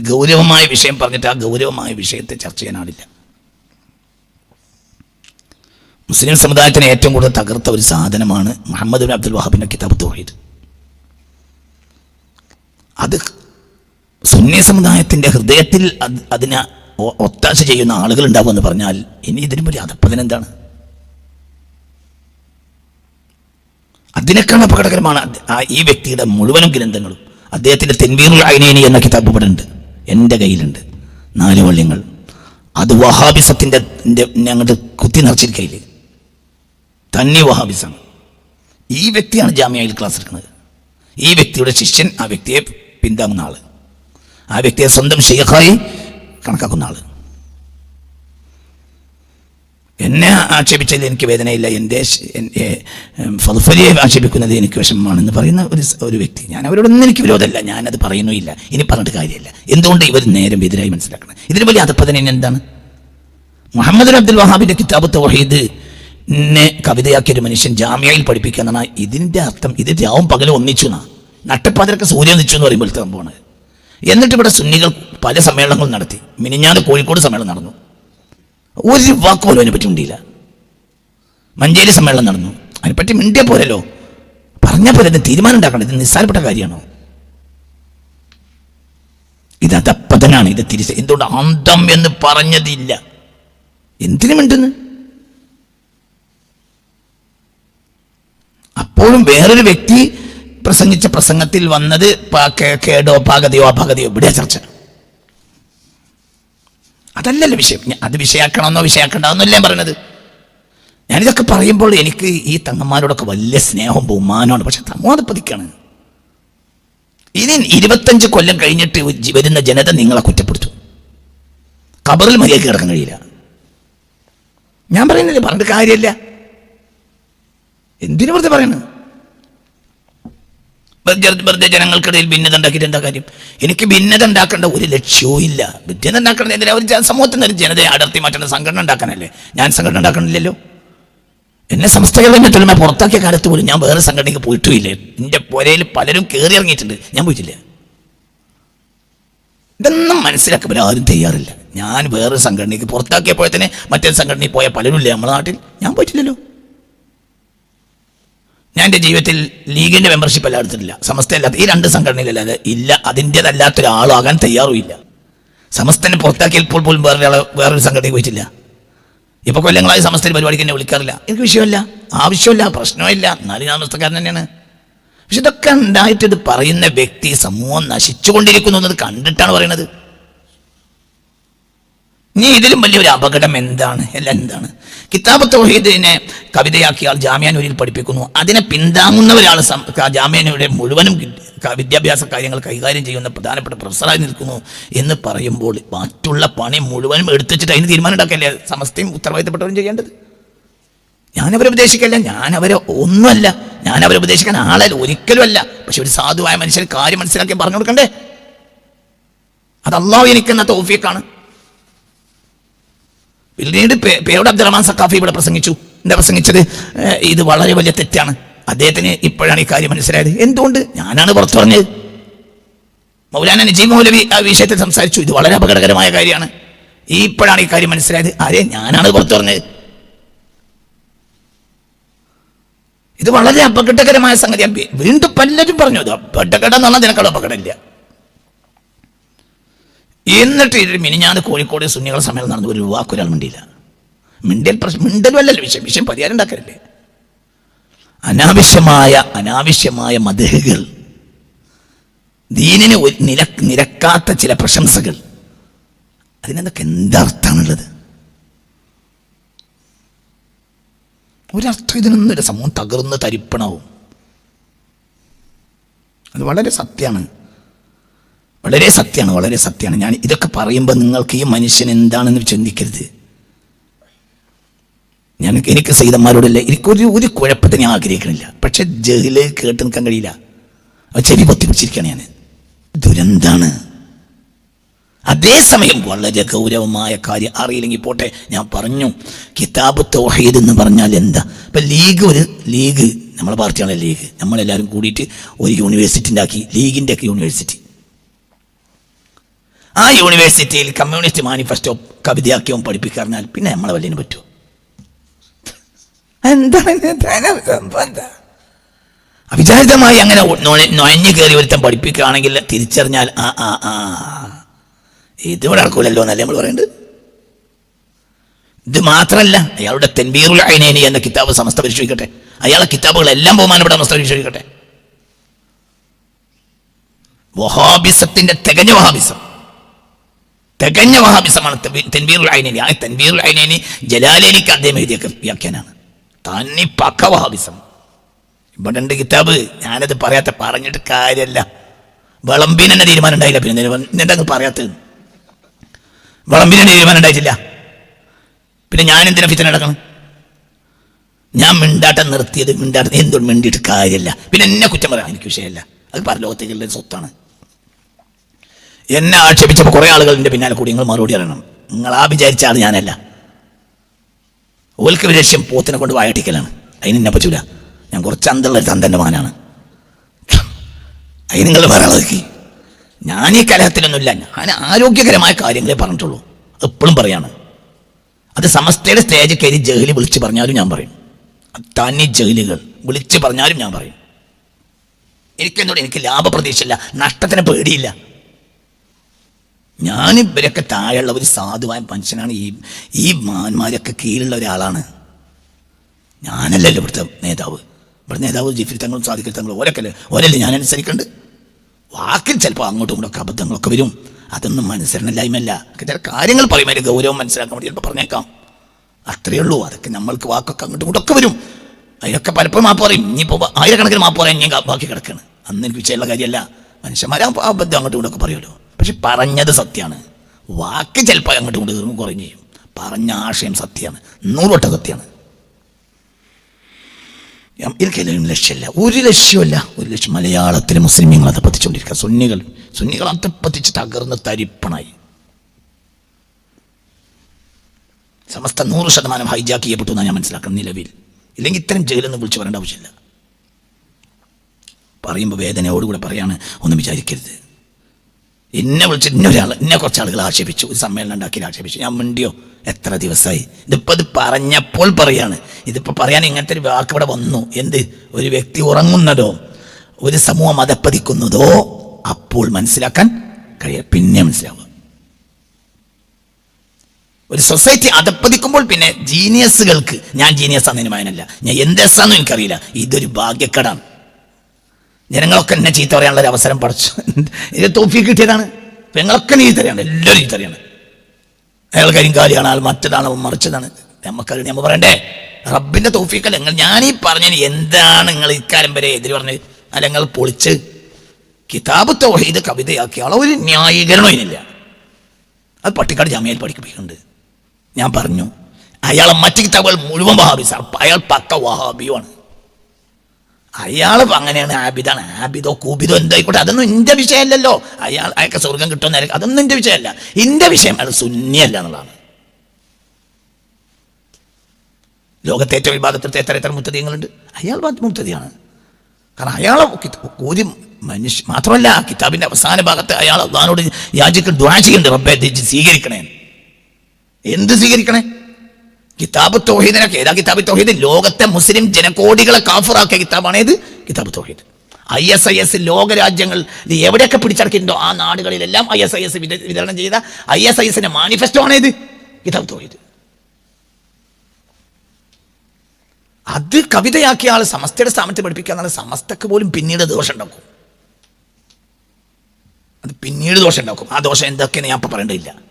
ഗൗരവമായ വിഷയം പറഞ്ഞിട്ട് ആ ഗൗരവമായ വിഷയത്തെ ചർച്ച ചെയ്യാനാവില്ല. മുസ്ലിം സമുദായത്തിന് ഏറ്റവും കൂടുതൽ തകർത്ത ഒരു സാധനമാണ് മുഹമ്മദ് ബിൻ അബ്ദുൽ വഹാബിന്റെ കിതാബ് തോഹീദ്. അത് സുന്നി സമുദായത്തിന്റെ ഹൃദയത്തിൽ അത് അതിന് ഒത്താശ ചെയ്യുന്ന ആളുകൾ ഉണ്ടാവുമെന്ന് പറഞ്ഞാൽ ഇനി ഇതിനു വലിയ അതപ്പതിന് എന്താണ്? അതിനേക്കാൾ അപകടകരമാണ് ഈ വ്യക്തിയുടെ മുഴുവനും ഗ്രന്ഥങ്ങളും. അദ്ദേഹത്തിന്റെ തെൻവീറുൽ ഐനേനി എന്ന കിതാബ് ഇവിടെ ഉണ്ട്. എന്റെ കയ്യിലുണ്ട്. നാല് വള്ളിങ്ങൾ. അത് വഹാബിസത്തിന്റെ ഞങ്ങളുടെ കുത്തി നിറച്ചിരിക്കയിൽ തന്നെ വഹാബിസം ഈ വ്യക്തിയാണ് ജാമ്യയിൽ ക്ലാസ് എടുക്കുന്നത്. ഈ വ്യക്തിയുടെ ശിഷ്യൻ ആ വ്യക്തിയെ പിന്താങ്ങുന്ന ആൾ ആ വ്യക്തിയെ സ്വന്തം ഷെയ്ഖായി കണക്കാക്കുന്ന ആൾ. എന്നെ ആക്ഷേപിച്ചതിൽ എനിക്ക് വേദനയില്ല. എന്റെ ഫലഫലിയെ ആക്ഷേപിക്കുന്നത് എനിക്ക് വിഷമമാണെന്ന് പറയുന്ന ഒരു ഒരു വ്യക്തി. ഞാൻ അവരോടൊന്നും എനിക്ക് വിരോധമല്ല. ഞാനത് പറയുന്നുമില്ല. ഇനി പറഞ്ഞിട്ട് കാര്യമില്ല. എന്തുകൊണ്ട് ഇവർ നേരം എതിരായി മനസ്സിലാക്കണം? ഇതിന് വലിയ അതപ്പതന എന്താണ്? മുഹമ്മദ് അബ്ദുൽ വഹാബിന്റെ കിതാബ് തൗഹീദ് എന്നെ കവിതയാക്കിയ ഒരു മനുഷ്യൻ ജാമ്യയിൽ പഠിപ്പിക്കുക ഇതിന്റെ അർത്ഥം. ഇത് രാവും പകലും ഒന്നിച്ചു എന്നാ. നട്ടപ്പാതിരൊക്കെ സൂര്യൻ നിച്ചു എന്ന് പറയുമ്പോഴത്തെ സംഭവമാണ്. എന്നിട്ട് ഇവിടെ സുന്നികൾ പല സമ്മേളനങ്ങളും നടത്തി. മിനിഞ്ഞാന്ന് കോഴിക്കോട് സമ്മേളനം നടന്നു. ഒരു വാക്ക് പോലും അതിനെപ്പറ്റി മിണ്ടിയില്ല. മഞ്ചേരി സമ്മേളനം നടന്നു. അതിനെപ്പറ്റി മിണ്ടിയ പോലല്ലോ പറഞ്ഞ പോലെ അതിന് തീരുമാനം ഉണ്ടാക്കണം. ഇത് നിസ്സാരപ്പെട്ട കാര്യമാണോ? ഇത് അതപ്പതനാണ്. ഇത് തിരിച്ച് എന്തുകൊണ്ട് അന്തം എന്ന് പറഞ്ഞതില്ല. എന്തിനു മിണ്ടുന്നു? അപ്പോഴും വേറൊരു വ്യക്തി പ്രസംഗിച്ച പ്രസംഗത്തിൽ വന്നത് കേടോ പാകതയോ അപാകതയോ ഇവിടെ ചർച്ച? അതല്ലല്ലോ വിഷയം. അത് വിഷയാക്കണമെന്നോ ഞാൻ പറഞ്ഞത് ഞാനിതൊക്കെ പറയുമ്പോൾ എനിക്ക് ഈ തങ്ങന്മാരോടൊക്കെ വലിയ സ്നേഹവും ബഹുമാനമാണ് പക്ഷെ തങ്ങോത് പതിക്കാണ്. ഇനി ഇരുപത്തഞ്ച് കൊല്ലം കഴിഞ്ഞിട്ട് വരുന്ന ജനത നിങ്ങളെ കുറ്റപ്പെടുത്തും. കബറിൽ മര്യാദയ്ക്ക് കിടക്കാൻ കഴിയില്ല. ഞാൻ പറയുന്നില്ല? പറഞ്ഞിട്ട് കാര്യമല്ല. എന്തിനു വെറുതെ പറയണത് വെറുതെ ജനങ്ങൾക്കിടയിൽ ഭിന്നത ഉണ്ടാക്കിയിട്ട് എന്താ കാര്യം? എനിക്ക് ഭിന്നത ഉണ്ടാക്കേണ്ട ഒരു ലക്ഷ്യവും ഇല്ല. ഭിന്നത ഉണ്ടാക്കേണ്ട എന്തിനാ? ഒരു നിന്ന് ഒരു ജനതയെ അടർത്തി മാറ്റുന്ന സംഘടന ഉണ്ടാക്കാനല്ലേ? ഞാൻ സംഘടന ഉണ്ടാക്കണില്ലല്ലോ. എന്നെ മറ്റുള്ള പുറത്താക്കിയ കാലത്ത് പോലും ഞാൻ വേറെ സംഘടനയ്ക്ക് പോയിട്ടുമില്ല. എന്റെ പുരയിൽ പലരും കയറി ഇറങ്ങിയിട്ടുണ്ട്. ഞാൻ പോയിട്ടില്ല. ഇതൊന്നും മനസ്സിലാക്കുമ്പോൾ ആരും തയ്യാറില്ല. ഞാൻ വേറെ സംഘടനയ്ക്ക് പുറത്താക്കിയപ്പോഴത്തേനെ മറ്റൊരു മറ്റേ സംഘടനയിൽ പോയ പലരും ഇല്ലേ. നമ്മുടെ നാട്ടിൽ ഞാൻ പോയിട്ടില്ലല്ലോ. ഞാൻ എന്റെ ജീവിതത്തിൽ ലീഗിന്റെ മെമ്പർഷിപ്പ് എല്ലാം എടുത്തിട്ടില്ല. സമസ്തയല്ലാത്ത ഈ രണ്ട് സംഘടനയിലല്ലാതെ ഇല്ല. അതിന്റെതല്ലാത്ത ഒരാളാകാൻ തയ്യാറുമില്ല. സമസ്തനെ പുറത്താക്കിയപ്പോൾ പോലും വേറെ വേറൊരു സംഘടനയ്ക്ക് പോയിട്ടില്ല. ഇപ്പോൾ കൊല്ലങ്ങളായി സമസ്തയിൽ പരിപാടിക്ക് എന്നെ വിളിക്കാറില്ല. എനിക്ക് വിഷയമല്ല. ആവശ്യമില്ല പ്രശ്നമില്ല. എന്നാലും ഞാൻ സമസ്തക്കാരൻ തന്നെയാണ്. പക്ഷെ ഇതൊക്കെ ഉണ്ടായിട്ട് ഇത് പറയുന്ന വ്യക്തി സമൂഹം നശിച്ചുകൊണ്ടിരിക്കുന്നു എന്നത് കണ്ടിട്ടാണ് പറയുന്നത്. ഇനി ഇതിലും വലിയൊരു അപകടം എന്താണ്? അല്ല എന്താണ്? കിതാബ് തൗഹീദിനെ കവിതയാക്കിയാൽ ജാമ്യാനൂരിൽ പഠിപ്പിക്കുന്നു. അതിനെ പിന്താങ്ങുന്ന ഒരാൾ ജാമ്യാനൂരിയുടെ മുഴുവനും വിദ്യാഭ്യാസ കാര്യങ്ങൾ കൈകാര്യം ചെയ്യുന്ന പ്രധാനപ്പെട്ട പ്രൊഫസറായി നിൽക്കുന്നു എന്ന് പറയുമ്പോൾ മറ്റുള്ള പണി മുഴുവനും എടുത്തുവെച്ചിട്ട് അതിന് തീരുമാനം ഉണ്ടാക്കല്ലേ സമസ്തയും ഉത്തരവാദിത്തപ്പെട്ടവരും ചെയ്യേണ്ടത്. ഞാനവരെ ഉപദേശിക്കല്ല ഞാനവരെ ഒന്നുമല്ല. ഞാനവരെ ഉപദേശിക്കാൻ ആളല്ല ഒരിക്കലും അല്ല പക്ഷെ ഒരു സാധുവായ മനുഷ്യർ കാര്യം മനസ്സിലാക്കി പറഞ്ഞു കൊടുക്കണ്ടേ? അത് എനിക്കെന്ന തോഫിയക്കാണ് പിന്നീട് പേരോട് അബ്ദുറഹ്മാൻ സക്കാഫി ഇവിടെ പ്രസംഗിച്ചു. എന്താ പ്രസംഗിച്ചത്? ഇത് വളരെ വലിയ തെറ്റാണ്. അദ്ദേഹത്തിന് ഇപ്പോഴാണ് ഈ കാര്യം മനസ്സിലായത്. എന്തുകൊണ്ട്? ഞാനാണ് പുറത്തു പറഞ്ഞത്. മൗലാന നജീബ് മൗലവി ആ വിഷയത്തിൽ സംസാരിച്ചു. ഇത് വളരെ അപകടകരമായ കാര്യമാണ്. ഈ ഇപ്പോഴാണ് ഈ കാര്യം മനസ്സിലായത്. അതെ ഞാനാണ് പുറത്തു പറഞ്ഞത്. ഇത് വളരെ അപകടകരമായ സംഗതിയാണ്. വീണ്ടും പലരും പറഞ്ഞു അത് അപകടം എന്നുള്ള നിനക്കുള്ള അപകടമില്ല. എന്നിട്ട് ഇതിൽ മിനിഞ്ഞാന്ന് കോഴിക്കോട് സുന്നികളുടെ സമ്മേളനം നടന്നു. ഒരു വാക്ക് ഒരാൾ മിണ്ടിയില്ല. മിണ്ടൽ പ്രശ്നം മിണ്ടലും അല്ലല്ലോ വിഷയം വിഷയം പരിഹാരം ഉണ്ടാക്കലല്ലേ അനാവശ്യമായ അനാവശ്യമായ മതഹുകൾ ദീനിന് നിര നിരക്കാത്ത ചില പ്രശംസകൾ അതിനെന്തൊക്കെ എന്തർത്ഥമാണുള്ളത്? ഒരർത്ഥം ഇതിനൊന്നുമില്ല സമൂഹം തകർന്ന് തരിപ്പണവും. അത് വളരെ സത്യമാണ്. വളരെ സത്യമാണ് വളരെ സത്യമാണ്. ഞാൻ ഇതൊക്കെ പറയുമ്പോൾ നിങ്ങൾക്ക് ഈ മനുഷ്യൻ എന്താണെന്ന് ചിന്തിക്കരുത്. ഞാൻ എനിക്ക് സൈതന്മാരോടല്ല എനിക്കൊരു ഒരു കുഴപ്പത്തിന് ഞാൻ ആഗ്രഹിക്കണില്ല. പക്ഷെ ജഹിൽ കേട്ട് നിൽക്കാൻ കഴിയില്ല. അത് ചെവി പൊത്തി പിടിച്ചിരിക്കുകയാണ് ഞാൻ. ദുരന്താണ് അതേസമയം വളരെ ഗൗരവമായ കാര്യം അറിയില്ലെങ്കിൽ പോട്ടെ ഞാൻ പറഞ്ഞു. കിതാബ് തൗഹീദ് എന്ന് പറഞ്ഞാൽ എന്താ? ഇപ്പം ലീഗ് ഒരു ലീഗ് നമ്മളെ പാർട്ടിയാണ് ലീഗ്. നമ്മളെല്ലാവരും കൂടിയിട്ട് ഒരു യൂണിവേഴ്സിറ്റി ഉണ്ടാക്കി ലീഗിന്റെ ഒക്കെ യൂണിവേഴ്സിറ്റി. ആ യൂണിവേഴ്സിറ്റിയിൽ കമ്മ്യൂണിസ്റ്റ് മാനിഫെസ്റ്റോ കവിതയാക്കിയോ പഠിപ്പിക്കാറിഞ്ഞാൽ പിന്നെ നമ്മളെ വല്ലിന് പറ്റുമോ എന്താണ്? അവിചാരിതമായി അങ്ങനെ നുഴഞ്ഞു കയറി ഒരുത്തം പഠിപ്പിക്കുകയാണെങ്കിൽ തിരിച്ചറിഞ്ഞാൽ ആ ആ ആ. ഇതിവിടെ നടക്കൂലല്ലോ എന്നല്ലേ നമ്മൾ പറയുന്നത് ഇത് മാത്രമല്ല അയാളുടെ തെൻബീറുൽ അയനേനി എന്ന കിതാബ് സമസ്ത പരിശോധിക്കട്ടെ. അയാളെ കിതാബുകളെല്ലാം ബഹുമാനപ്പെട്ട സമസ്ത പരിശോധിക്കട്ടെ. വഹാബിസത്തിന്റെ തികഞ്ഞ വഹാബിസം. തികഞ്ഞ വഹാബിസമാണ് തെൻബീറുൽ ഐനേനി. ആ തെൻബീറുൽ ഐനേനി ജലാലേനിക്ക് അദ്ദേഹം എഴുതിയ വ്യാഖ്യാനാണ് തന്നെ പക്ക വഹാബിസം ഇവിടെ ഉണ്ട് കിതാബ്. ഞാനത് പറയാത്ത പറഞ്ഞിട്ട് കാര്യമല്ല വിളമ്പിന് തന്നെ തീരുമാനം ഉണ്ടായില്ല. പിന്നെ എന്താ പറയാത്തത്? വിളമ്പിന് തന്നെ തീരുമാനം ഉണ്ടായിട്ടില്ല. പിന്നെ ഞാൻ എന്തിനാ ഫിത്തന നടക്കണം? ഞാൻ മിണ്ടാട്ടം നിർത്തിയത് മിണ്ടാട്ടം എന്തുകൊണ്ട് മിണ്ടിയിട്ട് കാര്യമില്ല പിന്നെ എന്നെ കുറ്റം പറയാം. എനിക്ക് വിഷയമല്ല. അത് പരലോകത്തേക്കുള്ള സ്വത്താണ്. എന്നെ ആക്ഷേപിച്ചപ്പോൾ കുറേ ആളുകൾ എന്റെ പിന്നാലെ കൂടി നിങ്ങൾ മറുപടി അറിയണം നിങ്ങൾ ആ വിചാരിച്ച ആൾ ഞാനല്ല. ഓൽക്ക് ലക്ഷ്യം പോത്തിനെ കൊണ്ട് വായട്ടിക്കലാണ്. അതിന് എന്നെ പറ്റൂല ഞാൻ കുറച്ച് അന്തള്ള തന്തന്റെ മകനാണ്. അതിന് നിങ്ങൾ വേറെ ആളാക്കി ഞാൻ ഈ കലഹത്തിലൊന്നുമില്ല. ഞാൻ ആരോഗ്യകരമായ കാര്യങ്ങളെ പറഞ്ഞിട്ടുള്ളൂ. എപ്പോഴും പറയാണ്. അത് സമസ്തയുടെ സ്റ്റേജിൽ കയറി ജഹലി വിളിച്ചു പറഞ്ഞാലും ഞാൻ പറയും. തനി ജഹലികൾ വിളിച്ചു പറഞ്ഞാലും ഞാൻ പറയും. എനിക്കെന്തോടെ എനിക്ക് ലാഭപ്രതീക്ഷയില്ല. നഷ്ടത്തിന് പേടിയില്ല. ഞാൻ താഴെയുള്ള ഒരു സാധുവായ മനുഷ്യനാണ്. ഈ ഈ മാന്മാരൊക്കെ കീഴിലുള്ള ഒരാളാണ്. ഞാനല്ലല്ലോ ഇവിടുത്തെ നേതാവ്? ഇവിടെ നേതാവ് ജിഫിരി തങ്ങളും സാധിക്കൽ തങ്ങളും ഓരൊക്കെ ഓരല്ലേ ഞാൻ അനുസരിക്കുന്നുണ്ട് വാക്കിൽ ചിലപ്പോൾ അങ്ങോട്ടും ഇങ്ങോട്ടൊക്കെ അബദ്ധങ്ങളൊക്കെ വരും. അതൊന്നും മനസ്സിലായിമല്ല ചില കാര്യങ്ങൾ പറയും അതിന്റെ ഗൗരവം മനസ്സിലാക്കാൻ വേണ്ടി ചിലപ്പോൾ പറഞ്ഞേക്കാം. അത്രയേ ഉള്ളൂ. അതൊക്കെ നമ്മൾക്ക് വാക്കൊക്കെ അങ്ങോട്ടും ഇങ്ങോട്ടൊക്കെ വരും. അതിനൊക്കെ പലപ്പോഴും മാപ്പ് പറയും. ഇനിയിപ്പോൾ ആയിരക്കണക്കിന് മാപ്പ് പറയാൻ ഞാൻ ബാക്കി കിടക്കുകയാണ് അന്ന് എനിക്ക് വിഷയമുള്ള കാര്യമല്ല. മനുഷ്യന്മാരാ അബദ്ധം അങ്ങോട്ടും ഇങ്ങോട്ടൊക്കെ പറയുമല്ലോ. പക്ഷെ പറഞ്ഞത് സത്യമാണ് വാക്ക് ചിലപ്പോൾ അങ്ങോട്ടും ഇങ്ങോട്ട് കുറഞ്ഞ് ചെയ്യും. പറഞ്ഞ ആശയം സത്യമാണ് നൂറോട്ട സത്യമാണ് എനിക്കെല്ലാം ലക്ഷ്യമല്ല ഒരു ലക്ഷ്യമല്ല ഒരു ലക്ഷ്യം. മലയാളത്തിലെ മുസ്ലിമീങ്ങൾ അതപ്പത്തിച്ചുകൊണ്ടിരിക്കുക സുന്നികൾ. സുന്നികൾ അതപ്പത്തിച്ച് തകർന്ന് തരിപ്പണായി. സമസ്ത നൂറ് ശതമാനം ഹൈജാക്ക് ചെയ്യപ്പെട്ടു എന്നാണ് ഞാൻ മനസ്സിലാക്കുന്നത് നിലവിൽ. ഇല്ലെങ്കിൽ ഇത്തരം ജയിലൊന്നും വിളിച്ച് പറയേണ്ട ആവശ്യമില്ല. പറയുമ്പോൾ വേദനയോടുകൂടെ പറയാണ്. ഒന്നും വിചാരിക്കരുത്. എന്നെ വിളിച്ച് ഇന്ന ഒരാൾ എന്നെ കുറച്ച് ആളുകൾ ആക്ഷേപിച്ചു ഒരു സമ്മേളനം ഉണ്ടാക്കി ആക്ഷേപിച്ചു. ഞാൻ മിണ്ടിയോ? എത്ര ദിവസമായി ഇതിപ്പോൾ ഇത് പറഞ്ഞപ്പോൾ പറയാണ്. ഇതിപ്പോൾ പറയാൻ ഇങ്ങനത്തെ ഒരു വാക്ക് ഇവിടെ വന്നു. എന്ത്? ഒരു വ്യക്തി ഉറങ്ങുന്നതോ ഒരു സമൂഹം അതപ്പതിക്കുന്നതോ അപ്പോൾ മനസ്സിലാക്കാൻ കഴിയാം. പിന്നെ മനസ്സിലാവുക. ഒരു സൊസൈറ്റി അതപ്പതിക്കുമ്പോൾ പിന്നെ ജീനിയസുകൾക്ക് ഞാൻ ജീനിയസ് ആണെന്ന് പറയാനല്ല ഞാൻ എന്ത് എനിക്കറിയില്ല. ഇതൊരു ഭാഗ്യക്കടാണ്. ജനങ്ങളൊക്കെ എന്നെ ചീത്ത പറയാനുള്ള ഒരു അവസരം പഠിച്ചു ഇത് തോഫി കിട്ടിയതാണ്. പെങ്ങളൊക്കെ നീ തരികയാണ് എല്ലാവരും ഈ തരികയാണ് അയാൾ കരിങ്കാലിയാണ് ആൾ മറ്റതാണ് മറിച്ചതാണ്. നമുക്കത് നമ്മൾ പറയണ്ടേ? റബ്ബിന്റെ തോഫിക്കല്ല? നിങ്ങൾ ഞാനീ പറഞ്ഞതിന് എന്താണ് നിങ്ങൾ ഇക്കാലം വരെ എതിര് പറഞ്ഞത്? അല്ല നിങ്ങൾ പൊളിച്ച് കിതാബ് തോഹീദ് കവിതയാക്കിയ ആളെ ഒരു ന്യായീകരണം ഇതിനില്ല അത് പട്ടിക്കാട് ജാമ്യയിൽ പഠിപ്പിക്കുന്നുണ്ട്. ഞാൻ പറഞ്ഞു അയാളെ മറ്റു കിതാബുകൾ മുഴുവൻ വഹാബി സാർ അയാൾ പക്ക വഹാബിയുമാണ്. അയാൾ അങ്ങനെയാണ്. ആബിദാണ്. ആബിദോ കൂബിദോ എന്തായിക്കോട്ടെ. അതൊന്നും എന്റെ വിഷയമല്ലല്ലോ. അയാൾ അയാൾക്ക് സ്വർഗം കിട്ടുന്ന അതൊന്നും എന്റെ വിഷയമല്ല. എന്റെ വിഷയം അയാൾ സുന്നിയല്ല എന്നുള്ളതാണ്. ലോകത്തെ ഏറ്റവും വിഭാഗത്തിൽ എത്ര എത്ര മുത്തതിയങ്ങളുണ്ട്? അയാൾ മുത്തതിയാണ്. കാരണം അയാൾ ഒരു മനുഷ്യ മാത്രമല്ല കിതാബിന്റെ അവസാന ഭാഗത്ത് അയാൾ അള്ളഹാനോട് യാചിക്കൽ ദ്വാചിക്കുന്നുണ്ട് റബ്ബെ സ്വീകരിക്കണേ. എന്ത് സ്വീകരിക്കണേ? കിതാബ് തോഹീദിനൊക്കെ. ഏതാ കിതാബ് തോഹീദ്? ലോകത്തെ മുസ്ലിം ജനകോടികളെ കാഫറാക്കിയ കിതാബാണ് ഏത് കിതാബ് തോഹീദ്. ഐ എസ് ഐ എസ് ലോകരാജ്യങ്ങൾ എവിടെയൊക്കെ പിടിച്ചടക്കിയിട്ടുണ്ടോ? ആ നാടുകളിലെല്ലാം ഐ എസ് ഐ എസ് വിതരണം ചെയ്ത ഐ എസ് ഐ എസിന്റെ മാനിഫെസ്റ്റോ ആണ് ഇത് കിതാബ് തോഹീദ്. അത് കവിതയാക്കിയ ആൾ സമസ്തയുടെ സ്ഥാനത്ത് പഠിപ്പിക്കുക സമസ്തക്ക് പോലും പിന്നീട് ദോഷം ഉണ്ടാക്കും. അത് പിന്നീട് ദോഷം ഉണ്ടാക്കും. ആ ദോഷം എന്തൊക്കെയാണ് ഞാൻ ഇപ്പം പറയേണ്ടതില്ല.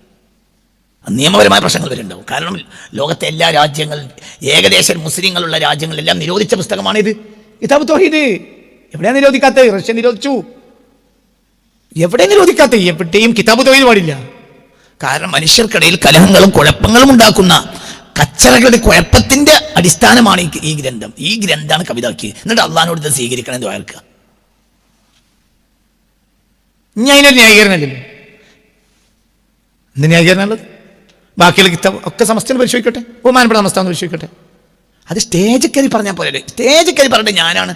നിയമപരമായ പ്രശ്നങ്ങൾ വരുന്നുണ്ടാവും. കാരണം ലോകത്തെ എല്ലാ രാജ്യങ്ങൾ ഏകദേശം മുസ്ലിങ്ങളുള്ള രാജ്യങ്ങളെല്ലാം നിരോധിച്ച പുസ്തകമാണിത്. കിതാബ് തോഹീദ്. എവിടെയാണ് നിരോധിക്കാത്തത് റഷ്യ നിരോധിച്ചു. എവിടെ നിരോധിക്കാത്ത? എവിടെയും കിതാബ് തോഹീദ് പാടില്ല. കാരണം മനുഷ്യർക്കിടയിൽ കലഹങ്ങളും കുഴപ്പങ്ങളും ഉണ്ടാക്കുന്ന കച്ചറകളുടെ കുഴപ്പത്തിന്റെ അടിസ്ഥാനമാണ് ഈ ഗ്രന്ഥം. ഈ ഗ്രന്ഥമാണ് കവിതാക്കി എന്നിട്ട് അള്ളഹാനോട് ഇത് സ്വീകരിക്കണം എന്ന് വയർക്കുക ഇനി അതിനൊരു ന്യായീകരണമല്ലല്ലോ എന്ത് ന്യായീകരണമുള്ളത് ബാക്കിയുള്ള കിതാബ് ഒക്കെ സമസ്തയിൽ പരിശോധിക്കട്ടെ? ബഹുമാനപ്പെട്ട സമസ്ത പരിശോധിക്കട്ടെ? അത് സ്റ്റേജിൽ കയറി പറഞ്ഞാൽ പോലെ സ്റ്റേജിൽ കയറി പറഞ്ഞിട്ട് ഞാനാണ്.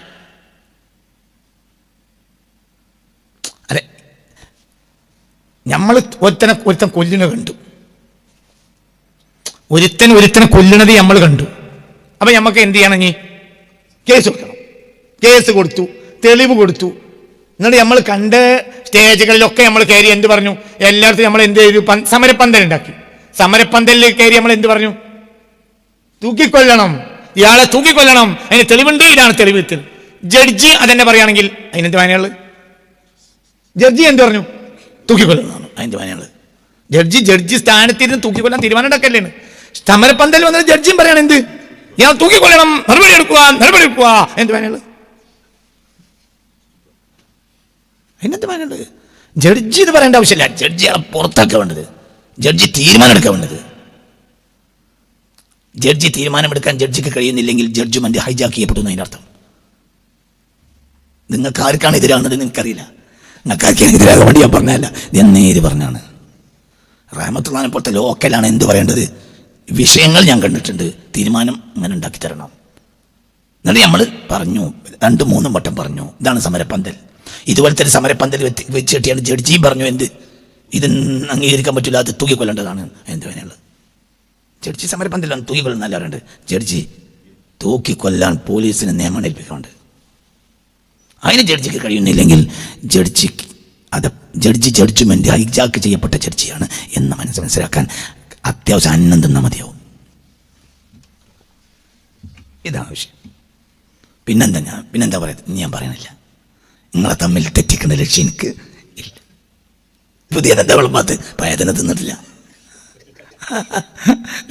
അതെ നമ്മൾ ഒരുത്തനെ ഒരുത്തൻ കൊല്ലിനെ കണ്ടു. ഒരുത്തൻ ഒരുത്തനെ കൊല്ലണത് നമ്മൾ കണ്ടു. അപ്പൊ നമുക്ക് എന്ത് ചെയ്യണം ഇനി? കേസ് കൊടുക്കണം. കേസ് കൊടുത്തു തെളിവ് കൊടുത്തു. എന്നിട്ട് നമ്മൾ കണ്ട സ്റ്റേജുകളിലൊക്കെ നമ്മൾ കയറി എന്ത് പറഞ്ഞു? എല്ലായിടത്തും നമ്മൾ എന്ത് ചെയ്തു? പന്ത് സമരപ്പന്തൽ ഉണ്ടാക്കി സമരപ്പന്തലിൽ കയറി നമ്മൾ എന്ത് പറഞ്ഞു? തൂക്കിക്കൊല്ലണം. ഇയാളെ തൂക്കിക്കൊല്ലണം. അതിന് തെളിവുണ്ട്? ഇതാണ് തെളിവ് ജഡ്ജി അതെന്നെ പറയുകയാണെങ്കിൽ അതിനെന്ത് വായനകൾ ജഡ്ജി എന്ത് പറഞ്ഞു? തൂക്കിക്കൊല്ലണം അതിന്റെ വായനകൾ ജഡ്ജി ജഡ്ജി സ്ഥാനത്തിരുന്ന് തൂക്കിക്കൊല്ലാൻ തീരുമാനം എടുക്കല്ലേണ് സമരപ്പന്തൽ വന്ന ജഡ്ജിയും പറയണം എന്ത്? ഇയാൾ തൂക്കിക്കൊല്ലണം. നടപടി എടുക്കുക. നടപടി എടുക്കുക. എന്ത് വായനകൾ അതിനെന്ത് പറയാനുള്ളത് ജഡ്ജി എന്ന് പറയേണ്ട ആവശ്യമില്ല. ജഡ്ജി പുറത്താക്കാൻ വേണ്ടത് ജഡ്ജി തീരുമാനം എടുക്കാൻ വേണ്ടത് ജഡ്ജി തീരുമാനമെടുക്കാൻ ജഡ്ജിക്ക് കഴിയുന്നില്ലെങ്കിൽ ജഡ്ജ്മെന്റ് ഹൈജാക്ക് ചെയ്യപ്പെടുന്നു അതിനർത്ഥം. നിങ്ങൾക്ക് ആർക്കാണ് എതിരാണെന്ന് നിങ്ങൾക്കറിയില്ല. നിങ്ങൾക്ക് ആർക്കാണ് എതിരാകാൻ വേണ്ടി ഞാൻ പറഞ്ഞല്ല ഞാൻ നേര് പറഞ്ഞാണ് റഹമത്തുള്ളാനെ പോലത്തെ ലോക്കലാണ് എന്ത് പറയേണ്ടത്? വിഷയങ്ങൾ ഞാൻ കണ്ടിട്ടുണ്ട്. തീരുമാനം അങ്ങനെ ഉണ്ടാക്കി തരണം. എന്നിട്ട് നമ്മൾ പറഞ്ഞു. രണ്ടും മൂന്നും വട്ടം പറഞ്ഞു. ഇതാണ് സമരപ്പന്തൽ. ഇതുപോലത്തെ ഒരു സമരപ്പന്തൽ വെച്ച് കെട്ടിയാണ് ജഡ്ജിയും പറഞ്ഞു എന്ത്? ഇത് അംഗീകരിക്കാൻ പറ്റില്ല. അത് തൂക്കിക്കൊല്ലേണ്ടതാണ്. എന്ത് വേണുള്ളത് ജഡ്ജി സമരപ്പന്തലാണ് തൂക്കിക്കൊല്ലുന്ന എല്ലാവരുണ്ട് ജഡ്ജി തൂക്കിക്കൊല്ലാൻ പോലീസിന് നിയമം ഏൽപ്പിക്കാറുണ്ട്. അതിന് ജഡ്ജിക്ക് കഴിയുന്നില്ലെങ്കിൽ ജഡ്ജി അത് ജഡ്ജി ജഡ്ജ്മെന്റ് ഹൈജാക്ക് ചെയ്യപ്പെട്ട ജഡ്ജിയാണ് എന്ന് മനസ്സ് മനസ്സിലാക്കാൻ അത്യാവശ്യം അന്നം മതിയാവും. ഇതാണ് പിന്നെന്താ ഞാൻ പിന്നെന്താ പറയുന്നത്? ഞാൻ പറയണില്ല. നിങ്ങളെ തമ്മിൽ തെറ്റിക്കുന്ന ലക്ഷ്യം എനിക്ക് പുതിയ എന്താ വിളമ്പാത്ത് പഴയതിനെ തിന്നിട്ടില്ല.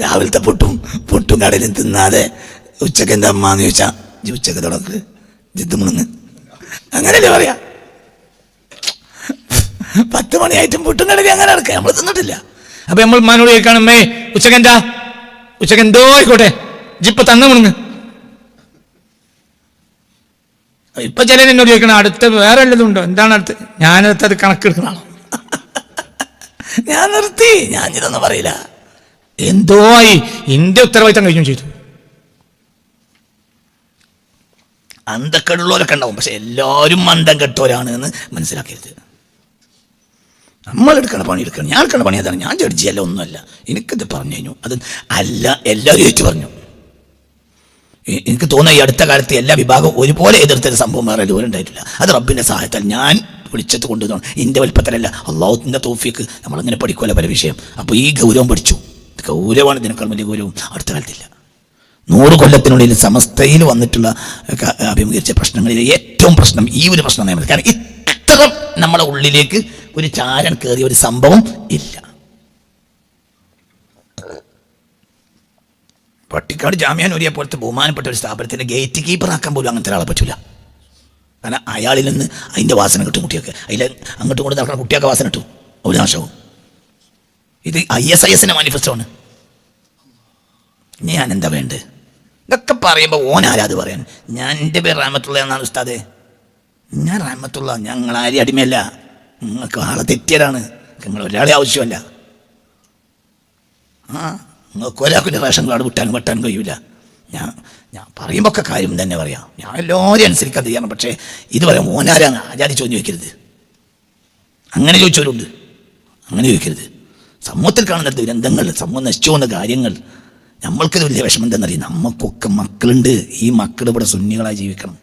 രാവിലത്തെ പുട്ടും പുട്ടും കടലും തിന്നാതെ ഉച്ചയ്ക്ക് എന്താ അമ്മാന്ന് ചോദിച്ചാ ഉച്ചയ്ക്ക് തുടക്ക് ജിത്ത് മുണങ്ങ്. അങ്ങനെയല്ലേ പറയാ? പത്ത് മണിയായിട്ടും പുട്ടും കടലും അങ്ങനെ നടക്കുക. നമ്മൾ തിന്നിട്ടില്ല. അപ്പൊ നമ്മൾ ഉമ്മാനോട് ചോദിക്കണം മേ ഉച്ചയ്ക്ക് എന്താ? ഉച്ചയ്ക്ക് എന്തോ ആയിക്കോട്ടെ. ജിപ്പ തന്ന മുണങ്ങ്. ഇപ്പൊ ചില എന്നോട് ചോദിക്കണം അടുത്ത വേറെ ഉണ്ടോ? എന്താണ് അടുത്ത്? ഞാനടുത്ത് അത് കണക്കെടുക്കുന്ന ആളോ ഞാൻ നിർത്തി. ഞാൻ ഇതൊന്നും പറയില്ല. എന്തോ ആയി എന്റെ ഉത്തരവാദിത്തം കഴിഞ്ഞു ചെയ്തു. അന്തക്കെടുള്ളവരൊക്കെ ഉണ്ടാവും. പക്ഷെ എല്ലാവരും മന്ദം കെട്ടവരാണ് എന്ന് മനസ്സിലാക്കരുത്. നമ്മൾ എടുക്കണ പണി എടുക്കണം. ഞാൻ എടുക്കണ പണി അതാണ്. ഞാൻ ജഡ്ജിയല്ല ഒന്നുമല്ല. എനിക്കിത് പറഞ്ഞു കഴിഞ്ഞു. അത് അല്ല എല്ലാവരും ഏറ്റു പറഞ്ഞു. എനിക്ക് തോന്നുന്നു ഈ അടുത്ത കാലത്ത് എല്ലാ വിഭാഗവും ഒരുപോലെ എതിർത്തൊരു സംഭവം വേറെ ദൂരം ഉണ്ടായിട്ടില്ല. അത് റബ്ബിന്റെ സഹായത്താൽ ഞാൻ വിളിച്ചത് കൊണ്ടുവന്നു എന്റെ വലിപ്പത്തിലല്ല. അള്ളാഹുത്തിന്റെ തോഫിക്ക്. നമ്മളങ്ങനെ പഠിക്കുമല്ലോ പല വിഷയം. അപ്പോൾ ഈ ഗൗരവം പഠിച്ചു. ഗൗരവമാണ് ഇതിനേക്കാൾ വലിയ ഗൗരവം. അടുത്ത കാലത്തില്ല. നൂറ് കൊല്ലത്തിനുള്ളിൽ സമസ്തയിൽ വന്നിട്ടുള്ള അഭിമുഖീകരിച്ച പ്രശ്നങ്ങളിൽ ഏറ്റവും പ്രശ്നം ഈ ഒരു പ്രശ്നം കാരണം ഇത്ര നമ്മളെ ഉള്ളിലേക്ക് ഒരു ചാരൻ കയറിയ ഒരു സംഭവം ഇല്ല. പട്ടിക്കാട് ജാമ്യാനൂരിയെ പോലത്തെ ബഹുമാനപ്പെട്ട ഒരു സ്ഥാപനത്തിന്റെ ഗേറ്റ് കീപ്പർ ആക്കാൻ പോലും അങ്ങനത്തെ ഒരാളെ പറ്റൂല. കാരണം അയാളിൽ നിന്ന് അതിന്റെ വാസന കിട്ടും കുട്ടിയൊക്കെ അതിൽ അങ്ങോട്ടും ഇങ്ങോട്ടും നടക്കുന്ന കുട്ടിയൊക്കെ വാസന കിട്ടും. ഒരു ഇത് ഐ എസ് ഐ എസിന്റെ മാനിഫെസ്റ്റോ ആണ്. ഞാൻ എന്താ വേണ്ടത്? ഇതൊക്കെ പറയുമ്പോൾ ഓൻ ആരാത് പറയാൻ? ഞാൻ എന്റെ പേര് റാമത്തുള്ള എന്നാണ് ഉസ്താദേ. ഞാൻ റാമത്തുള്ള ഞങ്ങൾ ആരും അടിമയല്ല. നിങ്ങൾക്ക് ആളെ തെറ്റിയതാണ്. നിങ്ങൾ ഒരാളെ ആവശ്യമല്ല. ആ നിങ്ങൾക്ക് ഒരാൾക്കൊരു റേഷൻ കാർഡ് വിട്ടാനും വെട്ടാനും കഴിയൂല. ഞാൻ ഞാൻ പറയുമ്പോൾ ഒക്കെ കാര്യം തന്നെ പറയാം. ഞാൻ എല്ലാവരും അനുസരിക്കാൻ തയ്യാറാണ് പക്ഷേ ഇത് പറയാം ഓനാരാണ് ആചാരി ചോദ്യം ചോദിക്കരുത്. അങ്ങനെ ചോദിച്ചവരുണ്ട്. അങ്ങനെ ചോദിക്കരുത്. സമൂഹത്തിൽ കാണുന്ന ദുരന്തങ്ങൾ സമൂഹം നശിച്ചു പോകുന്ന കാര്യങ്ങൾ നമ്മൾക്കത് വലിയ വിഷമം എന്തെന്നറിയാം? നമുക്കൊക്കെ മക്കളുണ്ട്. ഈ മക്കൾ ഇവിടെ സുന്നികളായി ജീവിക്കണം.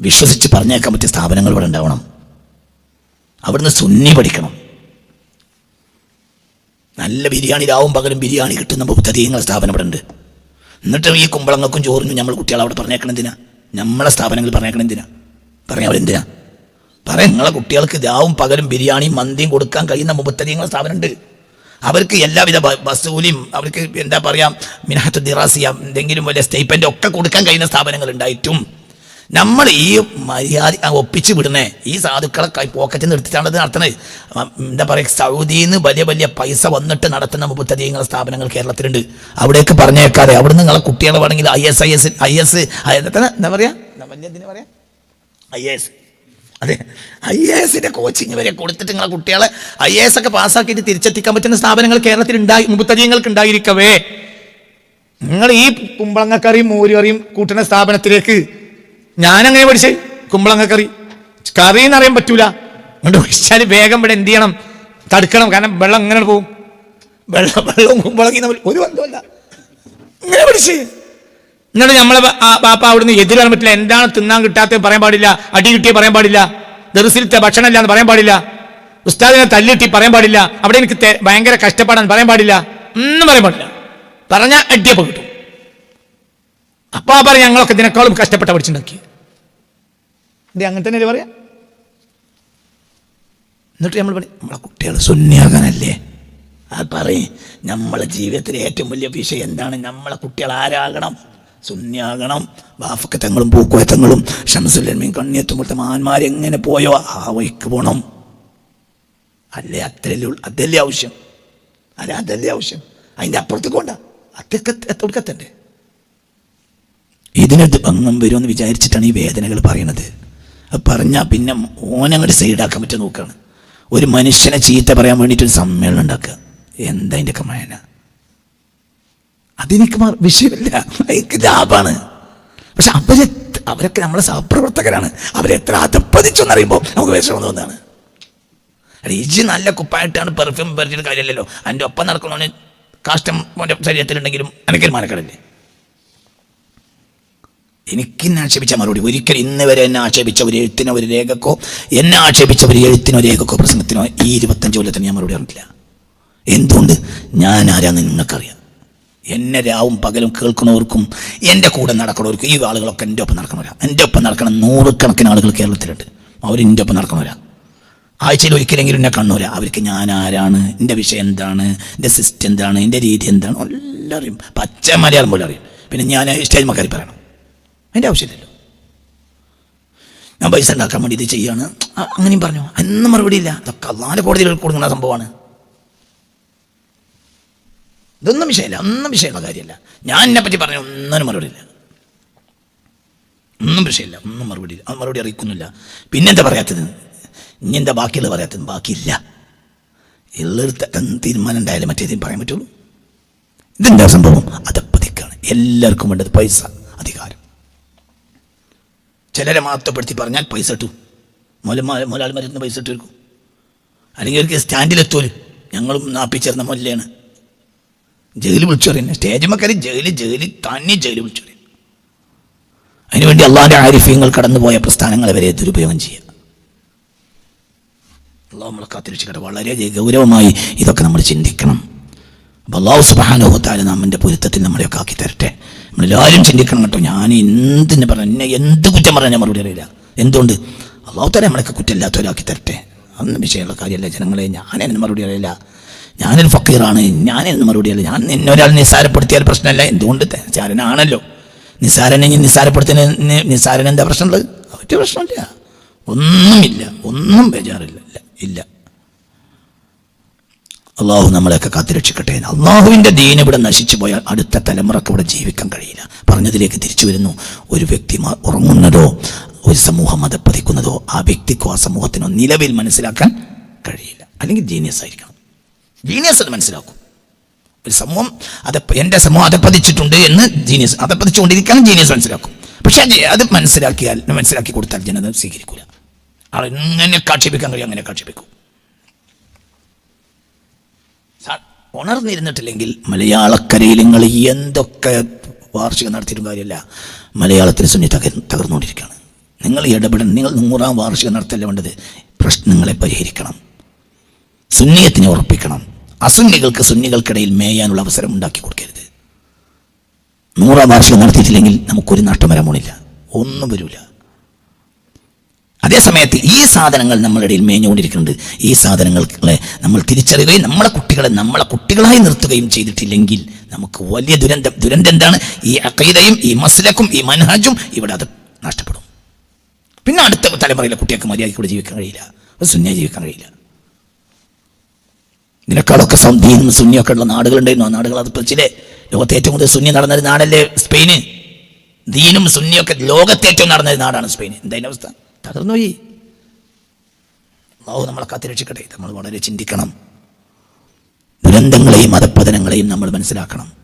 വിശ്വസിച്ച് പറഞ്ഞേക്കാൻ പറ്റിയ സ്ഥാപനങ്ങൾ ഇവിടെ ഉണ്ടാവണം. അവിടുന്ന് സുന്നി പഠിക്കണം. നല്ല ബിരിയാണി രാവും പകലും ബിരിയാണി കിട്ടുന്ന ബുദ്ധതീയങ്ങൾ സ്ഥാപനം ഇവിടെ ഉണ്ട്. എന്നിട്ടും ഈ കുമ്പളങ്ങൾക്കും ചോറിനും നമ്മൾ കുട്ടികളെ അവിടെ പറഞ്ഞേക്കണം എന്തിനാ? നമ്മളെ സ്ഥാപനങ്ങൾ പറഞ്ഞേക്കണം എന്തിനാ? പറയാം അവരെന്തിനാ പറയാം നിങ്ങളെ കുട്ടികൾക്ക് രാവും പകലും ബിരിയാണിയും മന്തിയും കൊടുക്കാൻ കഴിയുന്ന മുപ്പത്തരിയങ്ങളെ സ്ഥാപനം ഉണ്ട്. അവർക്ക് എല്ലാവിധ വസൂലിയും അവർക്ക് എന്താ പറയാ മിനഹത്ത് ദിറാസിയ എന്തെങ്കിലും വലിയ സ്റ്റേപ്പന്റ് ഒക്കെ കൊടുക്കാൻ കഴിയുന്ന സ്ഥാപനങ്ങൾ ഉണ്ടായിട്ടും നമ്മൾ ഈ മര്യാദ ഒപ്പിച്ച് വിടുന്നേ. ഈ സാധുക്കളെ കൈ പോക്കറ്റിൽ നിന്ന് എടുത്തിട്ടാണ് ഇത് നടത്തുന്നത്. എന്താ പറയുക സൗദിയിൽ നിന്ന് വലിയ വലിയ പൈസ വന്നിട്ട് നടത്തുന്ന മുപ്പത്തധികങ്ങൾ സ്ഥാപനങ്ങൾ കേരളത്തിലുണ്ട്. അവിടേക്ക് പറഞ്ഞേക്കാതെ അവിടെ നിങ്ങളെ കുട്ടികളെ വേണമെങ്കിൽ I S I S I S എന്താ പറയാ? വലിയ പറയാ? ഐ എസ് അതെ. ഐ എ എസിന്റെ കോച്ചിങ് വരെ കൊടുത്തിട്ട് നിങ്ങളെ കുട്ടികളെ ഐ എസ് ഒക്കെ പാസ്സാക്കിയിട്ട് തിരിച്ചെത്തിക്കാൻ പറ്റുന്ന സ്ഥാപനങ്ങൾ കേരളത്തിൽ ഉണ്ടായി മുപ്പത്തധികങ്ങൾക്ക് ഉണ്ടായിരിക്കവേ. നിങ്ങൾ ഈ കുമ്പളങ്ങക്കറിയും മോരുകറിയും കൂട്ടുന്ന സ്ഥാപനത്തിലേക്ക് ഞാനങ്ങനെ പഠിച്ചേ കുമ്പളങ്ങ കറി. കറി എന്നറിയാൻ പറ്റൂല. അതുകൊണ്ട് ഒഴിച്ചാൽ വേഗം ഇവിടെ എന്ത് ചെയ്യണം? തടുക്കണം. കാരണം വെള്ളം ഇങ്ങനെ പോകും വെള്ളം വെള്ളവും കുമ്പളങ്ങി ഒരു ബന്ധമല്ല ഇങ്ങനെ പഠിച്ചേ. എന്നിട്ട് നമ്മളെ പാപ്പ അവിടുന്ന് എതിരാൻ പറ്റില്ല. എന്താണ് തിന്നാൻ കിട്ടാത്തത് പറയാൻ പാടില്ല. അടി കിട്ടിയേ പറയാൻ പാടില്ല. ദർസിലത്തെ ഭക്ഷണമല്ല എന്ന് പറയാൻ പാടില്ല. ഉസ്താദിനെ തല്ലിട്ടി പറയാൻ പാടില്ല. അവിടെ എനിക്ക് ഭയങ്കര കഷ്ടപ്പാടാന്ന് പറയാൻ പാടില്ല. ഒന്നും പറയാൻ പാടില്ല. പറഞ്ഞാൽ അടിയപ്പോൾ കിട്ടും. അപ്പാ പറയും ഞങ്ങളൊക്കെ ഇതിനേക്കാളും കഷ്ടപ്പെട്ട പഠിച്ചുണ്ടാക്കി ഇത് അങ്ങനെ തന്നെ പറയാം? എന്നിട്ട് നമ്മൾ പറയും നമ്മളെ കുട്ടികൾ സുന്യാകാനല്ലേ അത് പറയും നമ്മളെ ജീവിതത്തിലെ ഏറ്റവും വലിയ വിഷയം എന്താണ്? നമ്മളെ കുട്ടികൾ ആരാകണം? സുന്യാകണം വാഫക്കത്തങ്ങളും പൂക്കോയത്തങ്ങളും ഷംസുല്ലമയും കണ്ണിയത്തുമ്പോഴത്തെ മഹാന്മാരെങ്ങനെ പോയോ? ആ വഴിക്ക് പോകണം അല്ലേ അത്രയല്ലേ അതല്ലേ ആവശ്യം? അല്ല അതല്ലേ ആവശ്യം? അതിന്റെ അപ്പുറത്തേക്ക് കൊണ്ട അതൊക്കെ എത്തോടുക്കത്തണ്ടേ ഇതിനൊരു ഭംഗം വരുമെന്ന് വിചാരിച്ചിട്ടാണ് ഈ വേദനകൾ പറയണത് അത് പറഞ്ഞാൽ പിന്നെ ഓനങ്ങോട്ട് സൈഡാക്കാൻ പറ്റും നോക്കുകയാണ് ഒരു മനുഷ്യനെ ചീത്ത പറയാൻ വേണ്ടിയിട്ട് ഒരു സമ്മേളനം ഉണ്ടാക്കുക. എന്താ അതിന്റെ കമായന അതെനിക്ക് വിഷയമില്ല. എനിക്ക് ലാഭമാണ് പക്ഷെ അവരെ അവരൊക്കെ നമ്മളെ സഹപ്രവർത്തകരാണ്. അവരെത്ര അതപ്പതിച്ചെന്നറിയുമ്പോൾ നമുക്ക് വിഷമം അല്ല ഇജ് നല്ല കുപ്പായിട്ടാണ് പെർഫ്യൂം പറിച്ചിട്ട് കാര്യമില്ലല്ലോ. അതിന്റെ ഒപ്പം നടക്കണോ കാഷ്ടം ശരീരത്തിലുണ്ടെങ്കിലും എനിക്കൊരു മാനക്കടല്ലേ? എനിക്ക് ആക്ഷേപിച്ച മറുപടി. ഒരിക്കലും ഇന്ന് വരെ എന്നെ ആക്ഷേപിച്ച ഒരു എഴുത്തിനോ ഒരു രേഖക്കോ എന്നെ ആക്ഷേപിച്ച ഒരു എഴുത്തിനോ രേഖക്കോ പ്രസംഗത്തിനോ ഈ ഇരുപത്തഞ്ച് കൊല്ലത്തിന് ഞാൻ മറുപടി അറിഞ്ഞില്ല എന്തുകൊണ്ട്? ഞാൻ ആരാന്ന് നിങ്ങൾക്കറിയാം. എന്നെ രാവും പകലും കേൾക്കുന്നവർക്കും എന്റെ കൂടെ നടക്കുന്നവർക്കും ഈ ആളുകളൊക്കെ എന്റെ ഒപ്പം നടക്കണവരാ. എന്റെ ഒപ്പം നടക്കണ നൂറുകണക്കിന് ആളുകൾ കേരളത്തിലുണ്ട്. അവർ എന്റെ ഒപ്പം നടക്കണവരാ. ആഴ്ചയിൽ ഒരിക്കലെങ്കിലും എന്നെ കണ്ണൂരാ അവർക്ക് ഞാൻ ആരാണ്? എന്റെ വിഷയം എന്താണ്? എന്റെ സിസ്റ്റം എന്താണ്? എന്റെ രീതി എന്താണ്? എല്ലാം അറിയും പച്ച മലയാളം പോലെ അറിയും. പിന്നെ ഞാൻ സ്റ്റേജ് മക്കാരി പറയണം. അതിന്റെ ആവശ്യമില്ലല്ലോ. ഞാൻ പൈസ ഉണ്ടാക്കാൻ വേണ്ടി ഇത് ചെയ്യാണ്. അങ്ങനെയും പറഞ്ഞു. മറുപടി ഇല്ല. ഇതൊക്കെ അള്ളാന്റെ കോടതിയിൽ കൊടുക്കുന്ന സംഭവമാണ്. ഇതൊന്നും വിഷയമില്ല. ഒന്നും വിഷയമുള്ള കാര്യമല്ല. ഞാൻ എന്നെ പറ്റി പറഞ്ഞ ഒന്നിനും മറുപടിയില്ല ഒന്നും വിഷയമില്ല. ഒന്നും മറുപടി ഇല്ല. മറുപടി അറിയിക്കുന്നില്ല. പിന്നെന്താ പറയാത്തത്? ഇനി എന്താ ബാക്കിയുള്ളത് പറയാത്തത്? ബാക്കിയില്ല. എല്ലാ തീരുമാനം ഉണ്ടായാലും മറ്റേതും പറയാൻ പറ്റുള്ളൂ. ഇതെന്താ സംഭവം? അതപ്പതിക്കാണ് എല്ലാവർക്കും വേണ്ടത് പൈസ അധികാരം. ചിലരെ മാത്രപ്പെടുത്തി പറഞ്ഞാൽ പൈസ ഇട്ടു മുലമാല മുലാളിമാരുന്ന് പൈസ ഇട്ട് എടുക്കും അല്ലെങ്കിൽ അവർക്ക് സ്റ്റാൻഡിലെത്തോൽ ഞങ്ങളും നാപ്പിച്ചേർന്ന മുല്ലയാണ്. ജയിലിൽ വിളിച്ചു പറയുന്നത് സ്റ്റേജ് മക്കാരി ജയിലിൽ ജയിലിൽ തന്നെ ജയിലിൽ വിളിച്ചു പറയും. അതിനുവേണ്ടി അള്ളാഹിന്റെ ആരിഫ്യങ്ങൾ കടന്നുപോയ പ്രസ്ഥാനങ്ങളെ വരെ ദുരുപയോഗം ചെയ്യുക. അള്ളാഹു നമ്മളെ കാത്തിരക്ഷിക്കട്ടെ. വളരെ ഗൗരവമായി ഇതൊക്കെ നമ്മൾ ചിന്തിക്കണം. അപ്പോൾ അള്ളാഹു സുബാനോഹത്താലും നമ്മന്റെ പൊരുത്തത്തിൽ നമ്മളെയൊക്കെ ആക്കി തരട്ടെ. നമ്മളെല്ലാവരും ചിന്തിക്കണം കേട്ടോ. ഞാൻ എന്തിനെ പറഞ്ഞു എന്നെ എന്ത് കുറ്റം പറഞ്ഞാൽ മറുപടി അറിയില്ല എന്തുകൊണ്ട്? അള്ളാഹു തല നമ്മളൊക്കെ കുറ്റമില്ലാത്തവരാക്കി തരട്ടെ. അന്ന് വിഷയമുള്ള കാര്യമല്ല ജനങ്ങളെ. ഞാനെന്ന് മറുപടി അറിയില്ല ഞാനൊരു ഫക്കീറാണ്. ഞാനെന്ന് മറുപടി അല്ല ഞാൻ എന്നെ ഒരാൾ നിസ്സാരപ്പെടുത്തിയാൽ പ്രശ്നമല്ല. എന്തുകൊണ്ട്? ചാരനാണല്ലോ നിസ്സാരനെ ഇനി നിസ്സാരപ്പെടുത്തുന്ന നിസ്സാരന് എന്താ പ്രശ്നമുള്ളത്? ഒറ്റ പ്രശ്നമില്ല. ഒന്നുമില്ല. ഒന്നും ബേജാറില്ല. ഇല്ല. അള്ളാഹു നമ്മളെയൊക്കെ കാത്തിരക്ഷിക്കട്ടെ അള്ളാഹുവിന്റെ ദീൻ ഇവിടെ നശിച്ചു പോയാൽ അടുത്ത തലമുറയ്ക്ക് ഇവിടെ ജീവിക്കാൻ കഴിയില്ല. പറഞ്ഞതിലേക്ക് തിരിച്ചു വരുന്നു. ഒരു വ്യക്തി ഉറങ്ങുന്നതോ ഒരു സമൂഹം മതപ്പതിക്കുന്നതോ ആ വ്യക്തിക്കോ ആ സമൂഹത്തിനോ നിലവിൽ മനസ്സിലാക്കാൻ കഴിയില്ല. അല്ലെങ്കിൽ ജീനിയസ് ആയിരിക്കണം. ജീനിയസ് അത് മനസ്സിലാക്കും. ഒരു സമൂഹം അത് എന്റെ സമൂഹം അതപ്പതിച്ചിട്ടുണ്ട് എന്ന് ജീനിയസ് അതപ്പതിച്ചുകൊണ്ടിരിക്കാൻ ജീനിയസ് മനസ്സിലാക്കും. പക്ഷേ അത് മനസ്സിലാക്കിയാൽ മനസ്സിലാക്കി കൊടുത്താൽ ജനത സ്വീകരിക്കൂല. ആളെങ്ങനെ കാക്ഷിപ്പിക്കാൻ കഴിയും അങ്ങനെ കാക്ഷിപ്പിക്കും സാർ, ഉണർന്നിരുന്നിട്ടില്ലെങ്കിൽ മലയാളക്കരയിൽ നിങ്ങൾ എന്തൊക്കെ വാർഷികം നടത്തിയിട്ടും കാര്യമില്ല. മലയാളത്തിൽ സുന്നി തകർ തകർന്നുകൊണ്ടിരിക്കുകയാണ്. നിങ്ങൾ ഇടപെടണം നിങ്ങൾ നൂറാം വാർഷികം നടത്തല്ല വേണ്ടത്? പ്രശ്നങ്ങളെ പരിഹരിക്കണം. സുന്നിയത്തിനെ ഉറപ്പിക്കണം. അസുന്നികൾക്ക് സുന്നികൾക്കിടയിൽ മേയാനുള്ള അവസരം ഉണ്ടാക്കി കൊടുക്കരുത്. നൂറാം വാർഷികം നടത്തിയിട്ടില്ലെങ്കിൽ നമുക്കൊരു നഷ്ടം വരാൻ പോണില്ല. ഒന്നും വരില്ല അതേസമയത്ത് ഈ സാധനങ്ങൾ നമ്മളുടെ ഇടയിൽ മേഞ്ഞുകൊണ്ടിരിക്കുന്നുണ്ട്. ഈ സാധനങ്ങളെ നമ്മൾ തിരിച്ചറിയുകയും നമ്മളെ കുട്ടികളെ നമ്മളെ കുട്ടികളായി നിർത്തുകയും ചെയ്തിട്ടില്ലെങ്കിൽ നമുക്ക് വലിയ ദുരന്തം ദുരന്തം എന്താണ്? ഈ അക്കൈതയും ഈ മസ്ലക്കും ഈ മൻഹാജും ഇവിടെ അത് നഷ്ടപ്പെടും. പിന്നെ അടുത്ത തലമുറയിലെ കുട്ടികൾക്ക് മര്യാദയ്ക്ക് ഇവിടെ ജീവിക്കാൻ കഴിയില്ല. സുന്യ ജീവിക്കാൻ കഴിയില്ല. ഇതിനേക്കാളൊക്കെ സന്ധിയും സുന്നിയൊക്കെ ഉള്ള നാടുകളുണ്ടായിരുന്നു. ആ നാടുകൾ അത് പറിച്ചില്ലേ ലോകത്തെ ഏറ്റവും കൂടുതൽ സുന്നി നടന്നൊരു നാടല്ലേ? സ്പെയിന്. ദീനും സുന്നിയൊക്കെ ലോകത്തെ ഏറ്റവും നടന്നൊരു നാടാണ് സ്പെയിൻ എന്തായാലും അവസ്ഥ? തകർന്നുപോയി അള്ളാഹു നമ്മളെ കാത്തിരക്ഷിക്കട്ടെ നമ്മൾ വളരെ ചിന്തിക്കണം. ദുരന്തങ്ങളെയും മതപ്പതനങ്ങളെയും നമ്മൾ മനസ്സിലാക്കണം.